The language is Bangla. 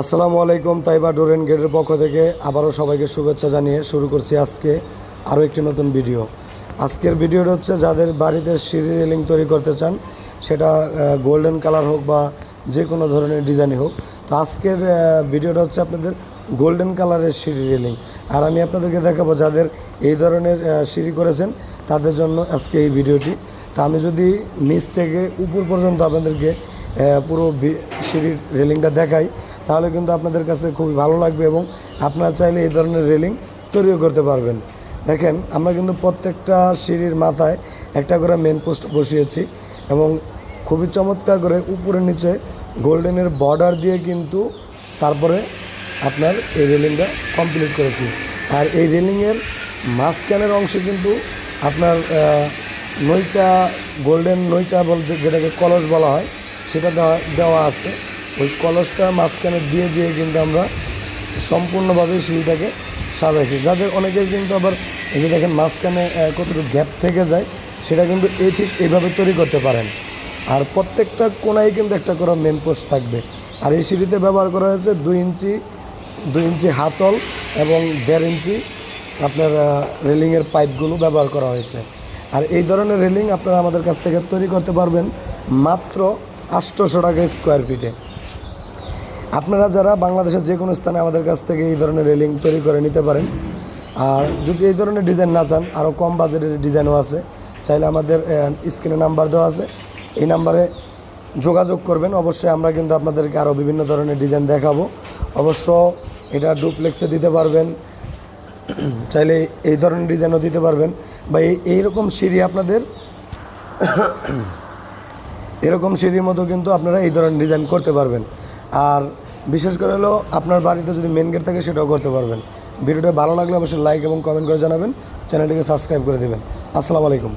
আসসালামু আলাইকুম, তাইবা ডোরেন গেটের পক্ষ থেকে আবারও সবাইকে শুভেচ্ছা জানিয়ে শুরু করছি আজকে আরও একটি নতুন ভিডিও। আজকের ভিডিওটা হচ্ছে যাদের বাড়িতে সিঁড়ি রেলিং তৈরি করতে চান, সেটা গোল্ডেন কালার হোক বা যে কোনো ধরনের ডিজাইনই হোক। তো আজকের ভিডিওটা হচ্ছে আপনাদের গোল্ডেন কালারের সিঁড়ি রেলিং। আর আমি আপনাদেরকে দেখাবো যাদের এই ধরনের সিঁড়ি করেছেন, তাদের জন্য আজকে এই ভিডিওটি। তা আমি যদি নিচ থেকে উপর পর্যন্ত আপনাদেরকে পুরো সিঁড়ির রেলিংটা দেখাই তাহলে কিন্তু আপনাদের কাছে খুবই ভালো লাগবে এবং আপনারা চাইলে এই ধরনের রেলিং তৈরিও করতে পারবেন। দেখেন, আমরা কিন্তু প্রত্যেকটা সিঁড়ির মাথায় একটা করে মেন পোস্ট বসিয়েছি এবং খুবই চমৎকার করে উপরে নিচে গোল্ডেনের বর্ডার দিয়ে কিন্তু তারপরে আপনার এই রেলিংটা কমপ্লিট করেছি। আর এই রেলিংয়ের মাঝখানের অংশে কিন্তু আপনার নইচা গোল্ডেন নইচা বল যেটাকে কলস বলা হয়, সেটা দেওয়া দেওয়া আছে। ওই কলসটা মাঝখানে দিয়ে দিয়ে কিন্তু আমরা সম্পূর্ণভাবে সিঁড়িটাকে সাজাইছি। যাদের অনেকের কিন্তু আবার এই যে দেখেন মাঝখানে কতটুকু গ্যাপ থেকে যায়, সেটা কিন্তু এই ঠিক এইভাবে তৈরি করতে পারেন। আর প্রত্যেকটা কোনায় কিন্তু একটা করে মেন পোস্ট থাকবে। আর এই সিঁড়িতে ব্যবহার করা হয়েছে দুই ইঞ্চি দুই ইঞ্চি হাতল এবং দেড় ইঞ্চি আপনার রেলিংয়ের পাইপগুলো ব্যবহার করা হয়েছে। আর এই ধরনের রেলিং আপনারা আমাদের কাছ থেকে তৈরি করতে পারবেন মাত্র আটশোশো টাকা স্কোয়ার ফিটে আপনারা যারা বাংলাদেশের যে কোনো স্থানে আমাদের কাছ থেকে এই ধরনের রেলিং তৈরি করে নিতে পারেন, আর যদি এই ধরনের ডিজাইন না চান আরও কম বাজেটের ডিজাইনও আছে, চাইলে আমাদের স্ক্রিনে নাম্বার দেওয়া আছে, এই নাম্বারে যোগাযোগ করবেন। অবশ্যই আমরা কিন্তু আপনাদেরকে আরও বিভিন্ন ধরনের ডিজাইন দেখাবো। অবশ্য এটা ডুপ্লেক্সে দিতে পারবেন, চাইলে এই ধরনের ডিজাইনও দিতে পারবেন। বা এই, এইরকম সিঁড়ি আপনাদের, এরকম সিঁড়ির মতো কিন্তু আপনারা এই ধরনের ডিজাইন করতে পারবেন। আর বিশেষ করে হলো আপনার বাড়িতে যদি মেন গেট থাকে সেটাও করতে পারবেন। ভিডিওটা ভালো লাগলে অবশ্যই লাইক এবং কমেন্ট করে জানাবেন। চ্যানেলটিকে সাবস্ক্রাইব করে দেবেন। আসসালামু আলাইকুম।